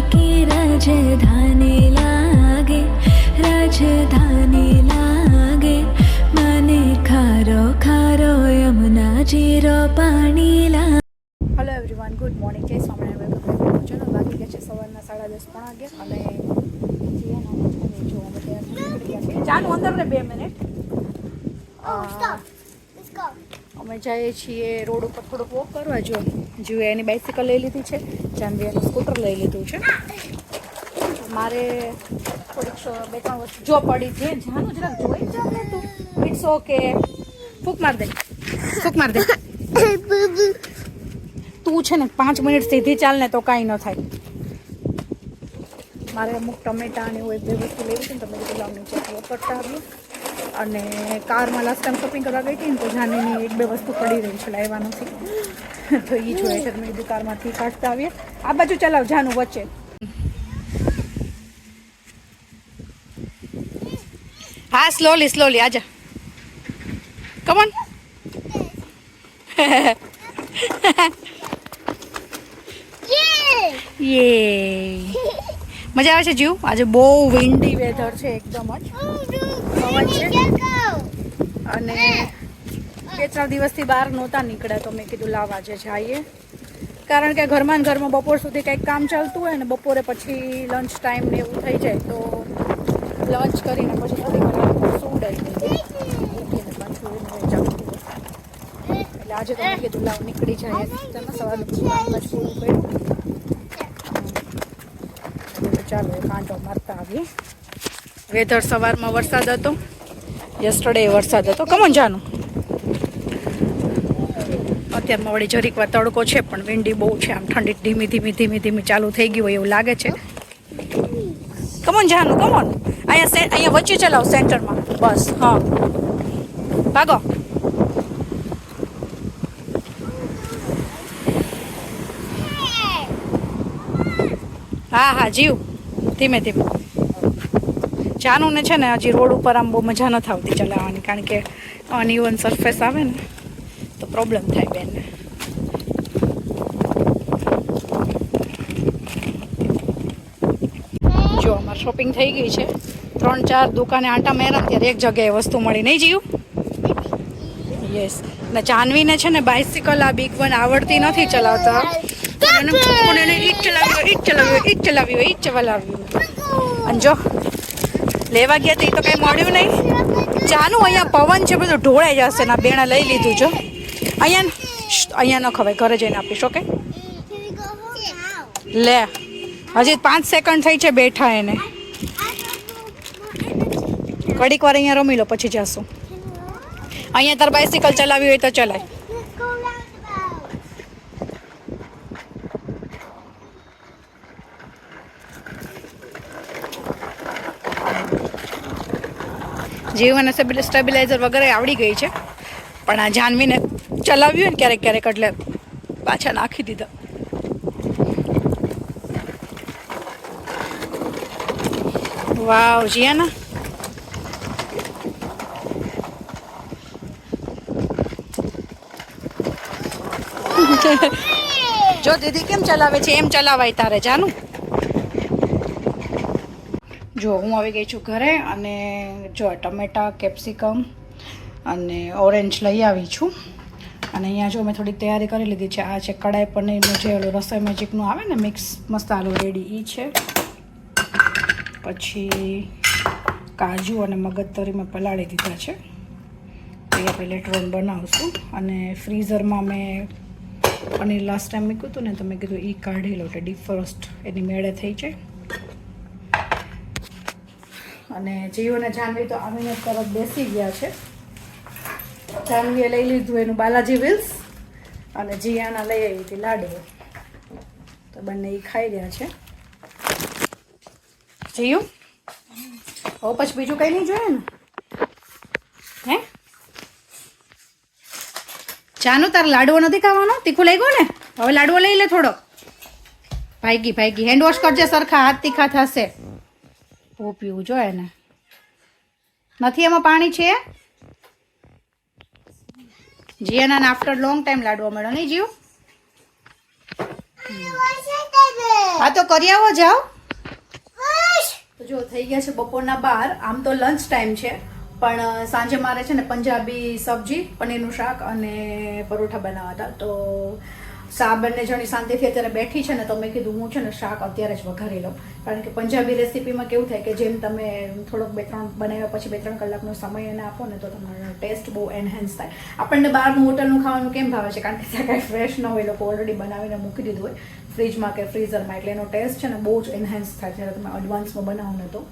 की राजधानी लागे राजधानी लागे મને ખારો ખારો યમુના જીરો પાણી લાગે હલો એવરીવન ગુડ મોર્નિંગ જય Swaminarayan welcome back to channel વાગી ગયા છે સવારના સાડા દસ પણ વાગ્યા અને જીયાના મમ્મી જો અમે તૈયાર થઈને નીકળી ગયા છીએ ચાલો અંદર ને બે મિનિટ અમે જઈએ છીએ રોડ ઉપર થોડુંક વોક કરવા. જો જુએ એની બાઇસિકલ લઈ લીધી છે. જાનવી સ્કૂટર લઈ લીધું છે. મારે થોડીક બે ત્રણ વસ્તુ જો પડી છે. જાનું જરાક જોઈ જા ને તું. ઇટ્સ ઓકે ફૂક માર દે. ફૂક માર દે. તું છે ને પાંચ મિનિટ સીધી ચાલ ને તો કાંઈ ન થાય. મારે અમુક ટમેટા ને એવું એક બે વસ્તુ લેવી છે ને તમે બધું નીચે વોક કરતા આવ્યું અને કારમાં લાસ્ટ ટાઈમ શોપિંગ કરવા ગઈ હતી ને તો જાનીની એક બે વસ્તુ પડી રહી છે લાવવા નથી તો એ જોઈએ છે મેં કીધું કારમાંથી કાઢતા આવીએ. આ બાજુ ચલાવ જાનું વચ્ચે. હા સ્લોલી સ્લોલી આજા. કમોન યે મજા આવે છે જીવ? આજે બહુ વિન્ડી વેધર છે એકદમ જ. પવન છે? અને બે ત્રણ દિવસથી બહાર નહોતા નીકળ્યા તો મેં કીધું લાવ આજે જઈએ. કારણ કે ઘરમાં ને ઘરમાં બપોર સુધી કંઈક કામ ચાલતું હોય ને બપોરે પછી લંચ ટાઈમ ને એવું થઈ જાય તો લંચ કરીને પછી વાર સુડાઈ. એટલે આજે તો કીધું લાવ નીકળી જાય તમે સવારે પૂરું કર્યું ચાલો એ આંટો મારતા આવીએ. વેધર સવારમાં વરસાદ હતો. યસ્ટરડે વરસાદ હતો. કમન જાનું. અત્યારમાં વળી જરીક વાર તડકો છે, પણ વિંડી બહુ છે. આમ ઠંડી ધીમી ધીમી ધીમી ધીમી ચાલુ થઈ ગયું હોય એવું લાગે છે. કમોન જાનું કમોન અહીંયા અહીંયા વચ્ચે ચલાવ સેન્ટરમાં બસ, હા. ભાગો. હા હા, જીવ. ધીમે ધીમે. જાનું ને છે ને હજી રોડ ઉપર આમ બહુ મજા નથી આવતી ચલાવવાની, કારણ કે અનઇવન સરફેસ આવે ને, તો પ્રોબ્લેમ થાય બેનને. જો અમારે શોપિંગ થઈ ગઈ છે. ત્રણ ચાર દુકાને આંટા મેરા ત્યારે એક જગ્યાએ વસ્તુ મળી. નહીં જીવ યસ ને જાનવીને છે ને બાઇસિકલ આ બિગ વન આવડતી નથી ચલાવતા. એને પણ એને ઈ જ ચલાવ્યું ઈ જ ચલાવ્યું ઈ જ ચલાવ્યું ઈ જ ચલાવ્યું અને જો, લેવા ગયા તો એ તો કંઈ મળ્યું નહીં. જાનું અહીંયા પવન છે, બધું ઢોળાઈ જશે ના બેણા લઈ લીધું જો. અહીંયા અહીંયા ન ખવાય, ઘરે જઈને આપીશ, ઓકે? લે, હજી પાંચ સેકન્ડ થઈ છે બેઠા એને. કડીક વાર અહીંયા રમી લો, પછી જશું. અહીંયા તાર બાઇસિકલ ચલાવી હોય તો ચલાય. જીવન સ્ટેબિલાઇઝર વગેરે આવડી ગઈ છે. પણ આ જાનવીને ચલાવ્યું હોય ને ક્યારેક ક્યારેક એટલે પાછા નાખી દીધા. વાવ જીયાના. જો દીદી કેમ ચલાવે છે? એમ ચલાવાય તારે જાનું. જો હું આવી ગઈ છું ઘરે અને જો ટમેટા, કેપ્સિકમ અને ઓરેન્જ લઈ આવી છું. અને અહીંયા જો મેં થોડીક તૈયારી કરી લીધી છે. આ છે કડાઈ પનીરનું જે રસોઈ મેજિકનું આવે ને મિક્સ મસાલો, રેડી એ છે. પછી કાજુ અને મગજતરી મેં પલાળી દીધા છે. એ આપણે લેટર બનાવશું. અને ફ્રીઝરમાં મેં પનીર લાસ્ટ ટાઈમ મૂક્યું હતું ને તમે કીધું એ કાઢી લો એટલે ડીપ ફ્રોસ્ટ એની મેળે થઈ જાય. અને જીઓ અને જાનવી તો આવીને તરત બેસી ગયા છે. જાનવીએ લઈ લીધું એનું બાલાજી વિલ્સ અને જીયાના લઈ આવી હતી લાડવો તો બંને એ ખાઈ રહ્યા છે. જીયું? હવે પછી બીજું કંઈ નહીં જોઈએ ને? હે? જાનું, તાર લાડવો નથી ખાવાનો? તીખું લઈ ગયો ને? હવે લાડવો લઈ લે થોડો ભાઈગી ભાઈગી. હેન્ડ વોશ કરજે સરખા, હાથ તીખા થશે. બહુ પીવું જોઈએ ને નથી એમાં પાણી છે? જીયાના આફ્ટર લોંગ ટાઈમ લાડવો મળ્યો નહીં જીવ? હા તો કરી આવો, જાઓ. જો, થઈ ગયા છે બપોરના બાર. આમ તો લંચ ટાઈમ છે. પણ સાંજે મારે છે ને પંજાબી સબ્જી, પનીરનું શાક અને પરોઠા બનાવવા હતા. તો સા બંને જણી શાંતિથી અત્યારે બેઠી છે ને તો મેં કીધું હું છે ને શાક અત્યારે જ વઘારી લઉં. કારણ કે પંજાબી રેસીપીમાં કેવું થાય કે જેમ તમે થોડોક બે ત્રણ બનાવ્યા પછી બે ત્રણ કલાકનો સમય એને આપો ને તો તમારો ટેસ્ટ બહુ એનહેન્સ થાય. આપણને બહારનું હોટલનું ખાવાનું કેમ ભાવે છે? કારણ કે ત્યાં કાંઈ ફ્રેશ ન હોય લોકો ઓલરેડી બનાવીને મૂકી દીધું હોય. ફ્રીજમાં કે ફ્રીઝરમાં એટલે એનો ટેસ્ટ છે ને બહુ જ એનહેન્સ થાય. જ્યારે તમે એડવાન્સમાં બનાવો ને તો.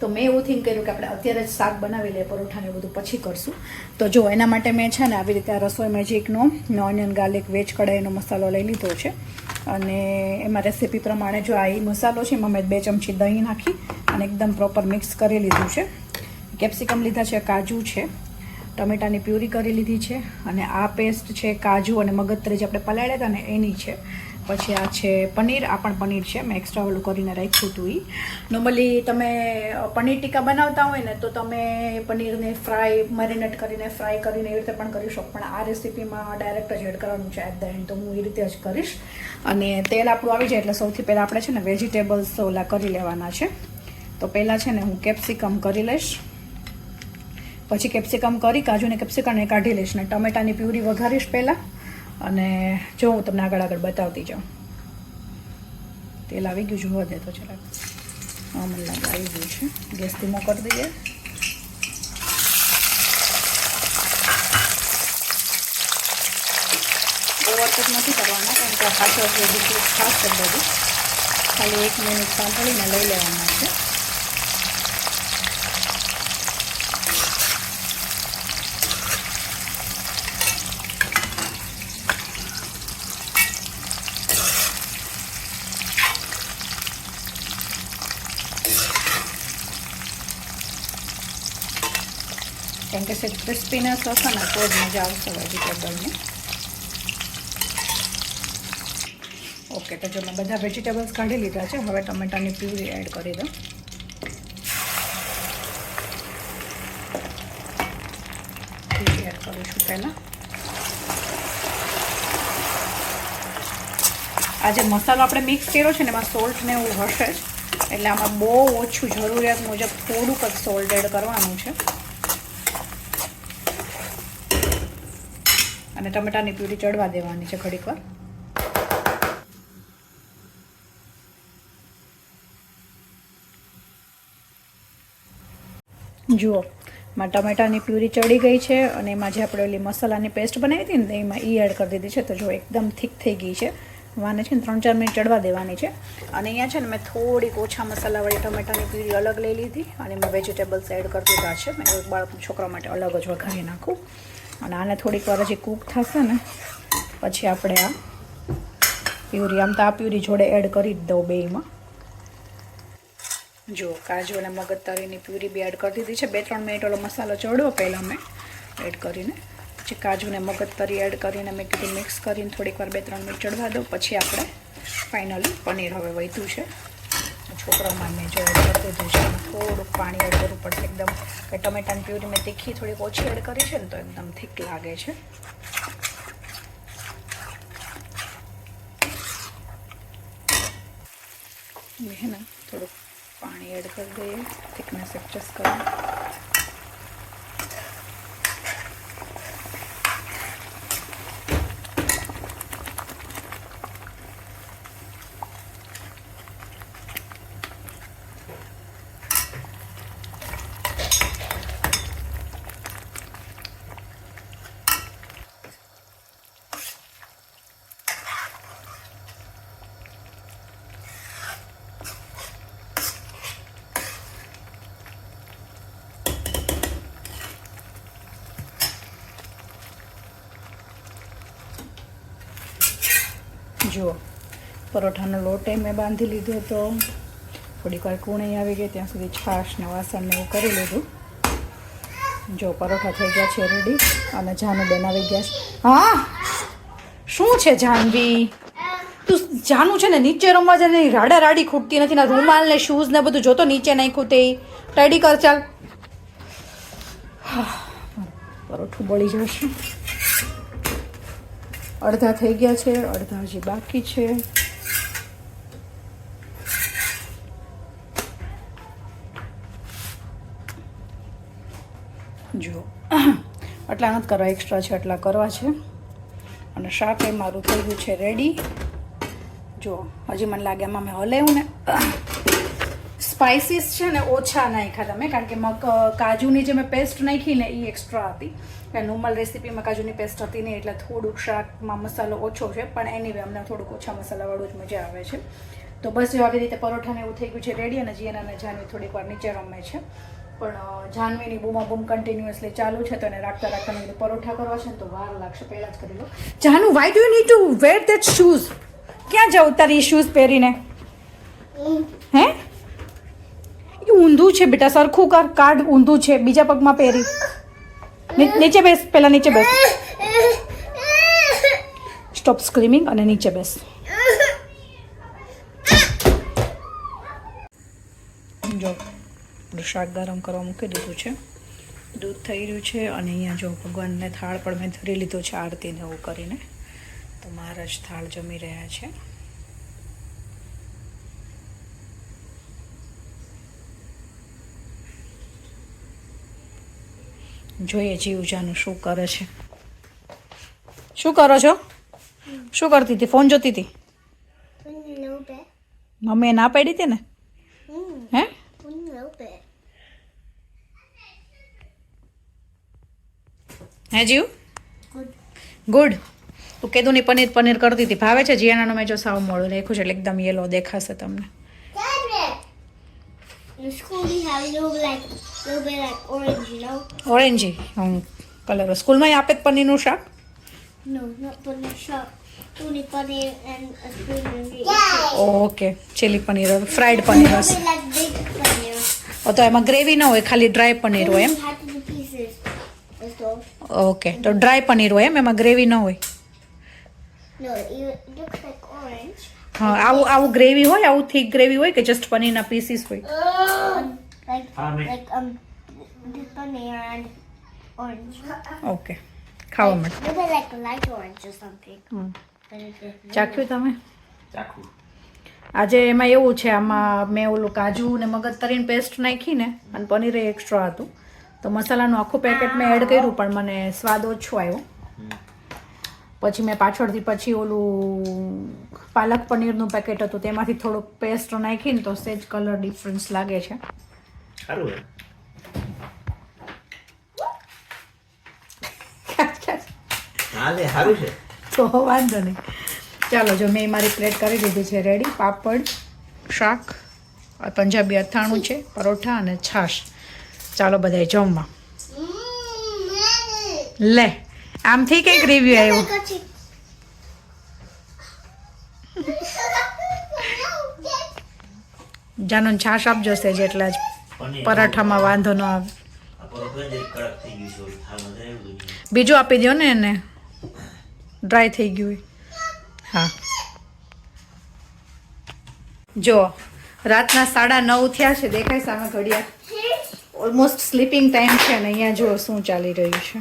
તો મેં એવું થિંક કર્યું કે આપણે અત્યારે જ શાક બનાવી લઈએ પરોઠા ને બધું પછી કરશું. તો જો, એના માટે મેં છે ને આવી રીતે આ રસોઈ મેજિકનો ઓનિયન ગાર્લિક વેજ કઢાઈનો મસાલો લઈ લીધો છે. અને એમાં રેસીપી પ્રમાણે જો આ એ મસાલો છે, એમાં મેં બે ચમચી દહીં નાખી અને એકદમ પ્રોપર મિક્સ કરી લીધું છે. કેપ્સિકમ લીધા છે, કાજુ છે. ટમેટાની પ્યુરી કરી લીધી છે. અને આ પેસ્ટ છે કાજુ અને મગજતરી જે આપણે પલાળ્યા હતા ને, એની છે. પછી આ છે પનીર, આ પણ પનીર છે. મેં એક્સ્ટ્રા ઓલું કરીને રાખ્યું હતું એ નોર્મલી તમે પનીર ટીકા બનાવતા હોય ને, તો તમે પનીરને ફ્રાય મેરિનેટ કરીને ફ્રાય કરીને એવી રીતે પણ કરી શકો. પણ આ રેસીપીમાં ડાયરેક્ટ જ એડ કરવાનું છે એટ ધ એન્ડ તો હું એ રીતે જ કરીશ. અને તેલ આપણું આવી જાય એટલે સૌથી પહેલાં આપણે છે ને વેજીટેબલ્સ ઓલા કરી લેવાના છે. તો પહેલાં છે ને હું કેપ્સિકમ કરી લઈશ. પછી કેપ્સિકમ કરી, કાજુને કેપ્સિકમને કાઢી લઈશ. ને ટમેટાની પ્યુરી વઘારીશ પહેલાં. અને જો હું તમને આગળ આગળ બતાવતી જાઉં. તેલ આવી ગયું જોવા દે તો જરાક. હા, મને લાગે આવી ગયું છે. ગેસ ધીમો કરી દઈએ. ઓવર કટ નથી કરવાના, કારણ કે આ ખાસ કરી દઉં ખાલી એક મિનિટ સાંભળીને લઈ લેવાના છે. સેજ ક્રિસ્પીનેસ હશે ને, તો જ મજા આવશે વેજીટેબલની ઓકે તો જો મેં બધા વેજીટેબલ્સ કાઢી લીધા છે, હવે ટમેટાની પ્યુરી એડ કરી દઉં. પ્યુરી એડ છું પહેલાં. આ જે મસાલો આપણે મિક્સ કર્યો છે ને, એમાં સોલ્ટ ને એવું હશે જ. એટલે આમાં બહુ ઓછું જરૂરિયાત મુજબ થોડુંક જ સોલ્ટ એડ કરવાનું છે. અને ટમેટાની પ્યુરી ચડવા દેવાની છે ઘડીક વાર. જુઓ, માં ટમેટાની પ્યુરી ચડી ગઈ છે અને એમાં જે આપણે ઓલી મસાલાની પેસ્ટ બનાવી હતી ને એમાં ઈ એડ કરી દીધી છે. તો જો એકદમ થીક થઈ ગઈ છે. વાને છે ને, ત્રણ ચાર મિનિટ ચડવા દેવાની છે. અને અહીંયા છે ને, મેં થોડીક ઓછા મસાલાવાળી ટમેટાની પ્યુરી અલગ લઈ લીધી અને એમાં વેજીટેબલ્સ એડ કરી દીધા છે. મેં એક બાળક છોકરા માટે અલગ જ વઘારી નાખું. અને આને થોડીક વાર હજી કૂક થશે ને, પછી આપણે આ પ્યુરી, આમ તો આ પ્યુરી જોડે એડ કરી જ દઉં બેયમાં. જો, કાજુ અને મગજતરીની પ્યુરી બી એડ કરી દીધી છે. બે ત્રણ મિનિટ ઓલો મસાલો ચડ્યો પહેલાં મેં એડ કરીને. પછી કાજુ ને મગજતરી એડ કરીને મેં કીધું મિક્સ કરીને થોડીક વાર બે ત્રણ મિનિટ ચડવા દઉં. પછી આપણે ફાઇનલી પનીર હવે વધ્યું છે. છોકરામાં મેં જો એડ દીધું છે થોડુંક પાણી એડ કરવું પડશે એકદમ. કે ટમેટાની પ્યુરી મેં તીખી થોડીક ઓછી એડ કરી છે ને તો એકદમ થીક લાગે છે. ને થોડુંક પાણી એડ કરી દઈએ. થિકનેસ એડજસ્ટ કરી. જુઓ. પરોઠાનો લોટ એ મેં બાંધી લીધો હતો થોડીક વાર કૂણી આવી ગઈ, ત્યાં સુધી છાશ ને વાસણ ને એવું કરી લીધું. જો પરોઠા થઈ ગયા છે રેડી અને જાનુબેન આવી ગયા છે. હા, શું છે જાનવી? તું જાનું છે ને નીચે રમવા જાય ને રાડા રાડી ખૂટતી નથી ને રૂમાલ ને શૂઝ ને બધું જોતો નીચે નાખ્યું તે. ટેડી કર ચાલ. પરોઠું બળી જશે. અડધા થઈ ગયા છે, અડધા હજી બાકી છે. જો, આટલા નથી કરવા એક્સ્ટ્રા છે, આટલા કરવા છે. અને શાક એ મારું થઈ ગયું છે રેડી જો, હજી મને લાગે આમાં મેં હલાવ્યું ને. સ્પાઇસીસ છે ને ઓછા નાખ્યા તમે કારણ કે મગ કાજુની જે મેં પેસ્ટ નાખી ને એ એક્સ્ટ્રા હતી. નોર્મલ રેસીપીમાં કાજુની પેસ્ટ હતી નહીં એટલે થોડુંક શાકમાં મસાલો ઓછો છે પણ એની વે અમને થોડુંક ઓછા મસાલાવાળું જ મજા આવે છે. તો બસ જો આવી રીતે પરોઠાને એવું થઈ ગયું છે રેડી અને જીએન અને જાનવી થોડીક વાર નીચે રમે છે. પણ જાનવીની બૂમા બૂમ કન્ટિન્યુઅસલી ચાલુ છે તો એને રાખતા રાખતા મેં પરોઠા કરવા છે ને તો વાર લાગશે પહેલાં જ કરી લો. Janu why do you need to wear that shoes ક્યાં જાઉં તારી શૂઝ પહેરીને? હે? એ ઊંધું છે બેટા, સરખું કર કાર્ડ ઊંધું છે, બીજા પગમાં પહેરી. નીચે બેસ, પહેલાં નીચે બેસ. સ્ટોપ સ્ક્રીમિંગ અને નીચે બેસ. જો શાક ગરમ કરવા મૂકી દીધું છે. દૂધ થઈ રહ્યું છે અને અહીંયા જો ભગવાનને થાળ પણ મેં ધરી લીધો છે આરતીને એવું કરીને. તો મહારાજ થાળ જમી રહ્યા છે. જોઈએ જીવજાનું શું કરે છે. શું કરો છો? શું કરતી હતી? ફોન જોતી હતી. મમ્મીએ ના પાડી હતી ને? હે. હે જીવ? ગુડ. તું કેદુની પનીર પનીર કરતી હતી. ભાવે છે? જીયાનાનું મેં જો સાવ મોડું રાખ્યું છે એટલે એકદમ યેલો દેખાશે તમને. In school we have a little like, little bit like orange, you know? Orangey hmm colour સ્કૂલમાં આપે જ પનીરનું શાક No, not paneer shop. Only paneer and a spoon and yeah. Okay chilli paneer fried paneer like big paneer. ઓ તો એમાં gravy ન હોય ખાલી ડ્રાય પનીર હોય એમ. ઓકે તો ડ્રાય પનીર હોય એમ એમાં ગ્રેવી ન હોય No, it, it looks like orange. હા આવું આવું ગ્રેવી હોય આવું થીક ગ્રેવી હોય કે જસ્ટ પનીરના પીસીસ હોય. ઓકે ખાવા માટે ચાખ્યું તમે? આજે એમાં એવું છે આમાં મેં ઓલું કાજુ ને મગજ તરીને પેસ્ટ નાખી ને અને પનીર એક્સ્ટ્રા હતું. તો મસાલાનું આખું પેકેટ મેં એડ કર્યું પણ મને સ્વાદ ઓછો આવ્યો. પછી મેં પાછળથી પછી ઓલું પાલક પનીરનું પેકેટ હતું તેમાંથી થોડુંક પેસ્ટ નાખીને તો સેજ કલર ડિફરન્સ લાગે છે. સારું હાલે સારું છે. તો વાંધો નહીં. ચાલો જો મેં મારી પ્લેટ કરી દીધી છે રેડી પાપડ શાક પંજાબી અથાણું છે પરોઠા અને છાશ. ચાલો બધાય જમવા. લે. આમથી કંઈક રિવ્યુ આવ્યો. જાનો છાશ આપજો છે જેટલા જ પરાઠામાં વાંધો ન આવે. આ પરોઠો જ કડક થઈ ગયું છે ઓલું થાળમાં ધરાવી દઉં. બીજું આપી દો ને એને. ડ્રાય થઈ ગયું હા. જો રાતના સાડા નવ થયા છે. દેખાય સામે ઘડિયાળ? ઓલમોસ્ટ સ્લીપિંગ ટાઈમ છે અને અહીંયા જો શું ચાલી રહ્યું છે.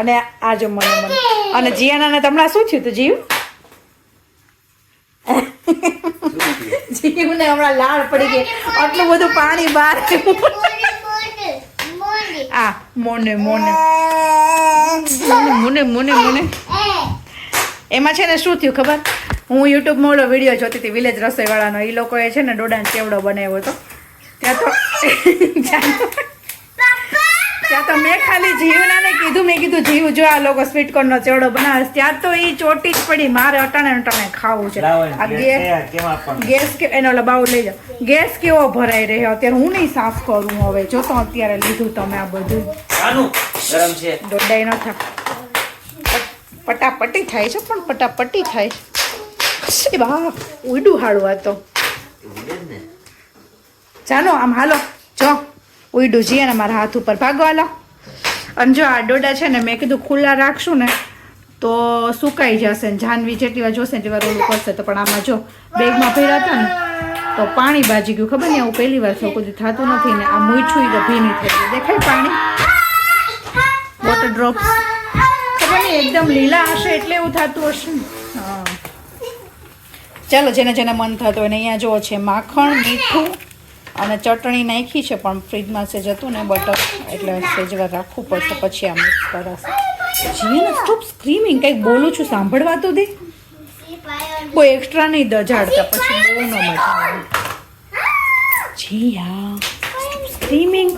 અને આ જો મને અને જીયાનાને હમણાં શું થયું તું, જીવ? જીવને હમણાં લાળ પડી ગઈ. આટલું બધું પાણી બહાર. આ, મોને મોને. મોને મોને મોને એમાં છે ને શું થયું ખબર? હું યુટ્યુબમાં ઓલો વીડિયો જોતી હતી વિલેજ રસોઈવાળાનો. એ લોકોએ છે ને ડોડાનો ચેવડો બનાવ્યો હતો. ત્યાં તો ત્યાં તો મેં ખાલી જીવનાને કીધું મેં કીધું જીવ જો આ લોકો સ્વીટ કોર્નનો ચેવડો બનાવે. ત્યાં તો એ ચોટી જ પડી મારે અટાણે અટાણે ખાવું છે. આ ગેસ? ગેસ કે એનો લબાવો લઈ જાઓ. ગેસ કેવો ભરાઈ રહ્યો અત્યારે? હું નહીં સાફ કરું હવે. જો તો અત્યારે લીધું તમે આ બધું. ગરમ છે. દોડાઈ ન થાય પટાપટી થાય છે પણ પટાપટી થાય. છે બા ઉડું હાડું આ તો. જાનો ચાલો આમ હાલો જો. ઉડું જીએ ને મારા હાથ ઉપર ભાગવા લો અને જો આ ડોડા છે ને મેં કીધું ખુલ્લા રાખશું ને, તો સુકાઈ જશે ને જાનવી જેટલી વાર જોશે ને એટલી વાર ઓલું કરશે તો પણ આમાં જો બેગમાં ભર્યા હતા ને, તો પાણી બાજી ગયું. ખબર ને હું પહેલી વાર કોઈ થતું નથી ને આ મૂછું તો ભીની થઈ ગઈ દેખાય પાણી? વોટર ડ્રોપ્સ ખબર નહીં, એકદમ લીલા હશે એટલે એવું થતું હશે ને. હા. ચાલો, જેને જેને મન થતું હોય ને અહીંયા જો છે માખણ, મીઠું અને ચટણી નાખી છે, પણ ફ્રીજમાં સેજ હતું ને બટર એટલે સેજવા રાખવું પડશે, પછી આ મિક્સ કરાશે જીને સ્ટોપ સ્ક્રીમિંગ કંઈક બોલું છું, સાંભળવા તો દે. કોઈ એક્સ્ટ્રા નહીં દજાડતા પછી બહુ ન મજા આવે જીયા સ્ક્રીમિંગ.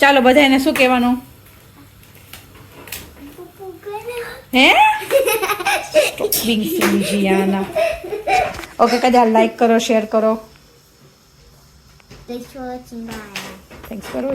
ચાલો બધા એને શું કહેવાનું હે સ્ટોપ બિંગ જીયાના ઓકે કદાચ લાઈક કરો શેર કરો. થેન્ક્સ કરો